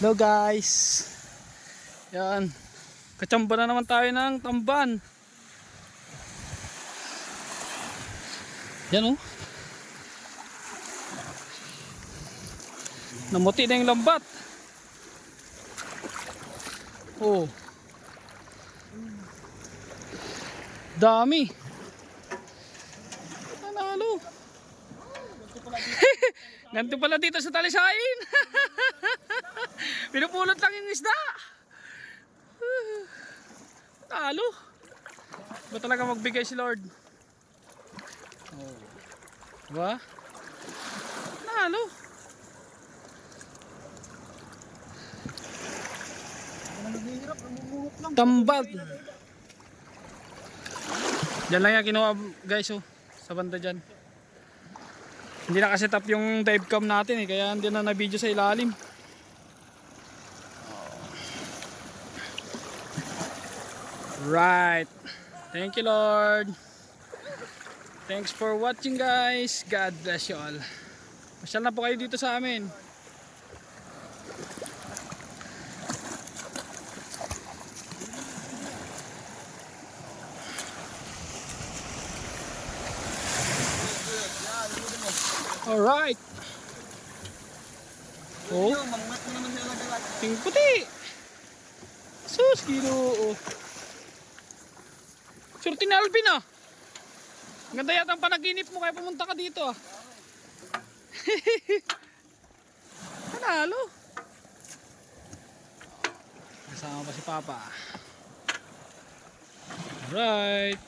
Hello guys. Yan. Kachamba na naman tayo ng tamban. Yan oh. Namuti na yung lambat. Oh. Dami. Panalo. Ganito pala dito sa talisain. Pinupulot lang yung isda. Talo. Ba talaga magbigay si Lord? Oh. Diba? Talo. Tambag. Diyan lang yung kinuha guys oh. Sa banda dyan. Hindi nakaset up yung dive cam natin eh. Kaya hindi na na-video sa ilalim. Right. Thank you Lord. Thanks for watching guys. God bless you all. Masyal na po kayo dito sa amin. Alright. Oh, ting puti. Sus, ginoo. Surti na Alvin ah. Ganda yata ang panaginip mo kaya pumunta ka dito ah. Panalo. Kasama pa si Papa. Alright.